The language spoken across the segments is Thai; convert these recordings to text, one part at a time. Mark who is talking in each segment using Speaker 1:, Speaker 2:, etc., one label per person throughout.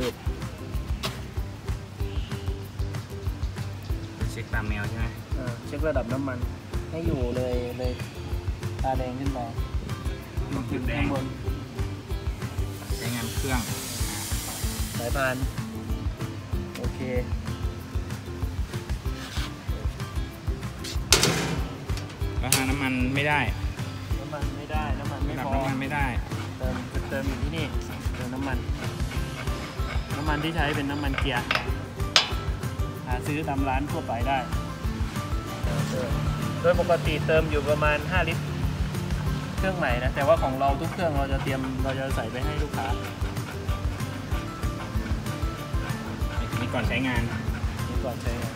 Speaker 1: ปิด
Speaker 2: เช็คตามแมวใช่ไหม
Speaker 1: อ่าเช็คระดับน้ำมัน ให้อยู่เลยเลยตาแดงขึ้นไป
Speaker 2: ต้องจุดแดง
Speaker 1: ข้างบน
Speaker 2: ใช้งานเครื่อง
Speaker 1: สายพานโอเค
Speaker 2: แล้วหาน้ำมันไม่ได้
Speaker 1: น้ำมันไม่ได้ น้ำมันไม่
Speaker 2: ระดับ
Speaker 1: พอ
Speaker 2: น้ำมันไม่ได้
Speaker 1: เติมเติมอยู่ที่นี่ เติมน้ำมัน น้ำมันที่ใช้เป็นน้ำมันเกียร์ หาซื้อตามร้านทั่วไปได้เติมเติมโดยปกติเติมอยู่ประมาณ 5 ลิตร เครื่องใหม่นะ แต่ว่าของเราทุกเครื่องเราจะเตรียมเราจะใส่ไปให้ลูกค้า
Speaker 2: นี่ก่อนใช้งาน
Speaker 1: นี่ก่อนใช้งาน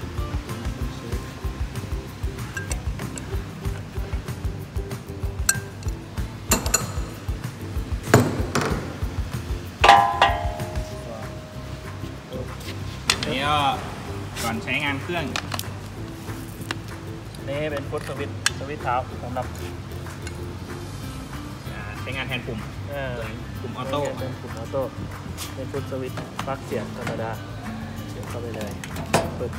Speaker 2: เครื่อง
Speaker 1: นี่เป็นฟุตสวิตช์สวิตช์เท้าสำหรับ
Speaker 2: อ่าใช้งานแทนปุ่ม
Speaker 1: เอ่อ
Speaker 2: ปุ่มออโต้
Speaker 1: เป็นปุ่มออโต้เป็นฟุตสวิตช์ปลั๊กเสียบธรรมดาเสียบเข้าไปเลยปึ๊บ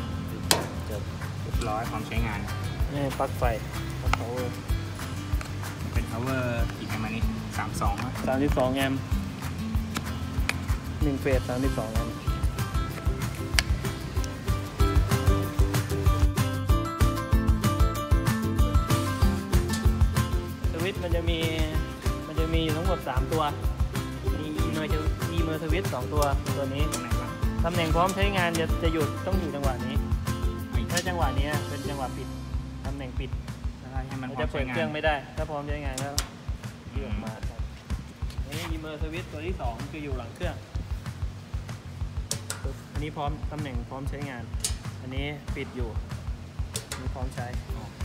Speaker 1: จบ
Speaker 2: เรียบร้อยพร้อมใช้งาน
Speaker 1: นี่ปลั๊กไฟปลั๊ก power
Speaker 2: เป็น power กี่แอมป์อันนี้สามสอง
Speaker 1: สามสิบสองแอมป์หนึ่งเฟสสามสิบสองแอมป์ มันจะมีมันจะมีอยู่ทั้งหมด 3 ตัว มีอีเมอร์อีเมอร์สวิตช์สองตัวตัวนี้
Speaker 2: ตรงไหนบ้าง
Speaker 1: ตำแหน่งพร้อมใช้งานจะจะหยุดต้องอยู่จังหวะนี้
Speaker 2: อีก
Speaker 1: ถ้าจังหวะนี้เป็นจังหวะปิดตำแหน่งปิด
Speaker 2: แล้วก็ให้มัน
Speaker 1: เรา
Speaker 2: พร้อ
Speaker 1: จะ
Speaker 2: ม
Speaker 1: เปิ
Speaker 2: ใช้
Speaker 1: ด
Speaker 2: งา
Speaker 1: เครื่อง
Speaker 2: น
Speaker 1: ไม่ได้ ถ้าพร้อมใช้งานก็ยื่ออกมาครับนี่อีเมอร์สวิตตัวที่2คืออยู่หลังเครื่องปึ๊บอันนี้พร้อมตำแหน่งพร้อมใช้งาน อันนี้ปิดอยู่อันนี้พร้อมใช้
Speaker 2: โอเค
Speaker 1: แล้ว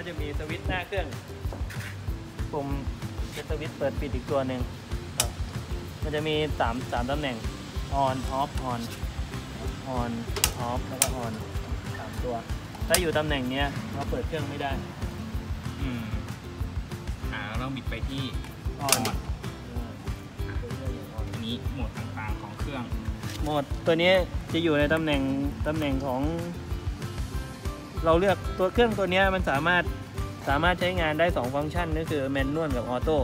Speaker 1: ก็จะมีสวิตช์หน้าเครื่องปุ่มเป็นสวิตช์เปิดปิดอีกตัวหนึ่งครับมันจะมีสามสามตำแหน่ง on off on on off แล้วก็ on สามตัว ถ้าอยู่ตำแหน่งเนี้ยเราเปิดเครื่องไม่ได้
Speaker 2: อืมอ่าเราต้องบิดไปที่
Speaker 1: on
Speaker 2: อันนี้โหมดต่างๆของเครื่อง
Speaker 1: โหมดตัวนี้จะอยู่ในตำแหน่งตำแหน่งของ เราเลือกตัวเครื่องตัวเนี้ยมันสามารถสามารถใช้งานได้ 2 ฟังก์ชันก็คือแมนนวลกับออโต้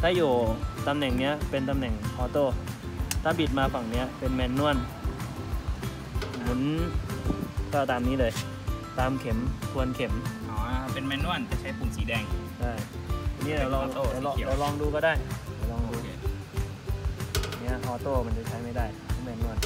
Speaker 1: ถ้าอยู่ตำแหน่งเนี้ยเป็นตำแหน่งออโต้ถ้าบิดมาฝั่งเนี้ยเป็นแมนนวลหมุนก็ตามนี้เลย ตามเข็มทวนเข็ม
Speaker 2: อ๋อเป็นแมนนวลจะใช้ปุ่มสีแดง
Speaker 1: ได้นี่เดี๋ยวลอง
Speaker 2: เป็นออโต้
Speaker 1: เดี๋ยวลอง
Speaker 2: สีเขียว
Speaker 1: เดี๋ยวลองดูก็ได้เดี๋ยวลอง
Speaker 2: โอ
Speaker 1: ดู
Speaker 2: เค
Speaker 1: เนี้ยออโต้มันจะใช้ไม่ได้แมนนวล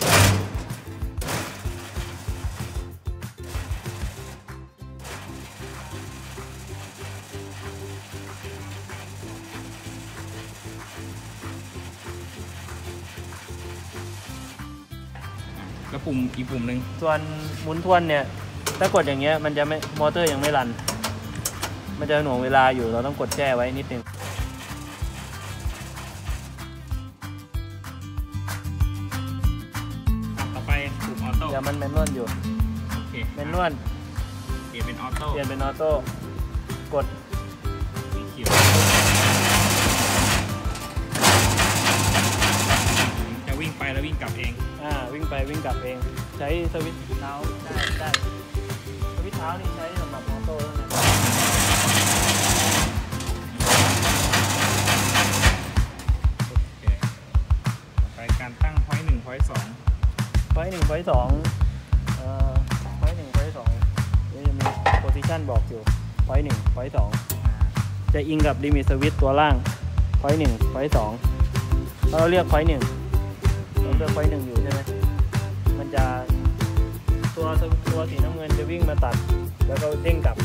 Speaker 2: แล้วปุ่มอีกปุ่มหนึ่ง
Speaker 1: ส่วนหมุนทวนเนี่ย ถ้ากดอย่างเงี้ยมันจะไม่มอเตอร์ยังไม่รัน มันจะหน่วงเวลาอยู่เราต้องกดแช่ไว้นิดนึง
Speaker 2: อะต่อไปปุ่มออโต้
Speaker 1: เดี๋ยวมันแมนนวลอยู่
Speaker 2: โอเค
Speaker 1: แมนนวล
Speaker 2: เปลี่ยนเป็นออโต้
Speaker 1: เปลี่ยนเป็นออโต้กด
Speaker 2: อ่า
Speaker 1: วิ่งไปวิ่งกลับเอง ใช้สวิตช์เท้าได้ได้สวิตช์เท้านี่ใช้สำหรับออโตเท่านั้น
Speaker 2: โอเคต่อไปการตั้งพอยต์หนึ่งพอยสอง
Speaker 1: ไฟล์หนึ่งไฟล์สองเอ่อไฟล์หนึ่งไฟล์สองนี่จะมีโพซิชันบอกอยู่ไฟล์หนึ่งไฟล์สองจะอิงกับลิมิตสวิตตัวล่างไฟหนึ่งไฟสองเราเรียกไฟหนึ่ง เราเลือกไฟหนึ่งอยู่ใช่ไหมมันจะตัวตัวสีน้ำเงินจะวิ่งมาตัด แล้วก็เด้งกลับ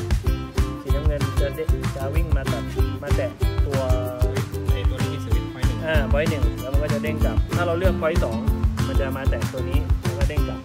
Speaker 1: สีน้ำเงินจะเด้จะวิ่งมาตัดมาแตะตัว
Speaker 2: ไอตัวนี้มีสวิตช์พอยต์หนึ่ง
Speaker 1: อ่าไฟหนึ่งแล้วมันก็จะเด้งกลับ ถ้าเราเลือกไฟสองมันจะมาแตะตัวนี้แล้วก็เด้งกลับ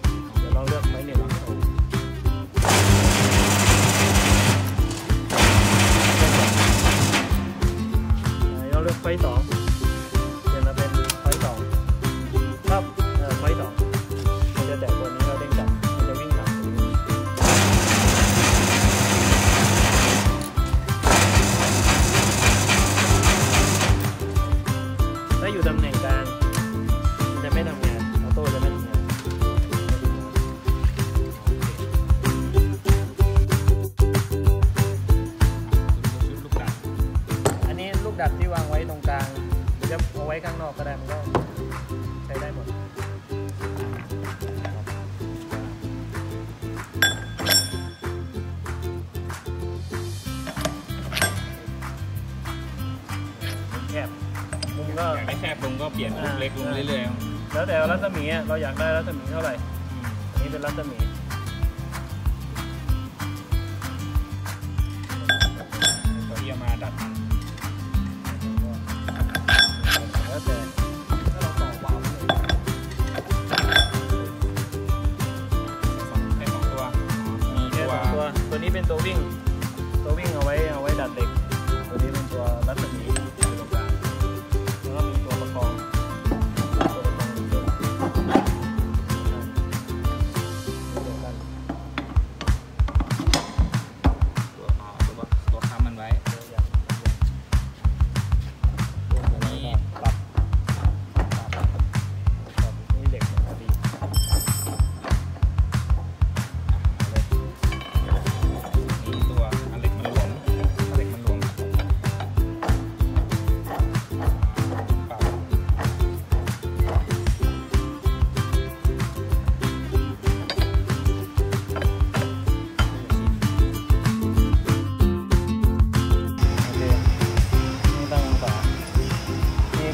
Speaker 1: ข้างนอกก็ได้มันก็ใช้ได้หมดแคบมุมก็
Speaker 2: อยากได้แคบลงก็เปลี่ยนลูกเล็กลงเรื่อยๆ
Speaker 1: แล้วแต่รัศมีอะเราอยากได้รัศมีเท่าไหร่ อันนี้เป็นรัศมี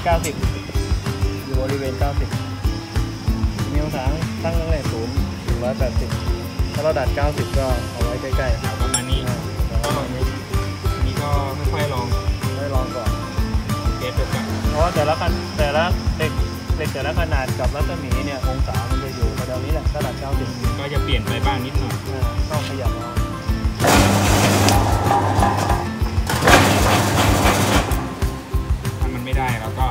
Speaker 1: 90 อยู่บริเวณ 90 มีองศาตั้งตั้งแต่ศูนย์ถึง180 ถ้าเราดัด 90 ก็เอาไว้ใกล้ๆ
Speaker 2: เอาประมาณนี้
Speaker 1: อ่าแล้วก็อันนี้
Speaker 2: อันนี้ก็ค่อยๆลอง
Speaker 1: ได้ลองก่อน
Speaker 2: เทสดูก่อน
Speaker 1: เพราะว่าแต่ละคันแต่ละเหล็กเหล็กแต่ละขนาดกับรัศมีเนี่ยองศามันจะอยู่แถวๆนี้แหละถ้าดัด 90
Speaker 2: ก็จะเปลี่ยนไปบ้างนิดหน่อย
Speaker 1: อ่าต้องขยับเอา
Speaker 2: ถ้ามันไม่ได้เราก็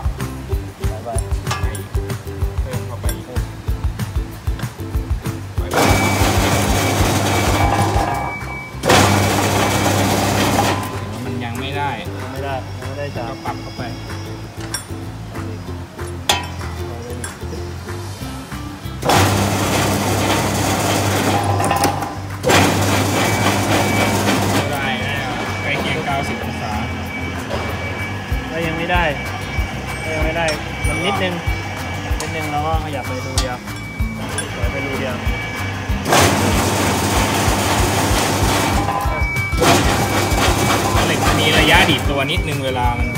Speaker 2: ดีดตัวนิดนึงเวลามัน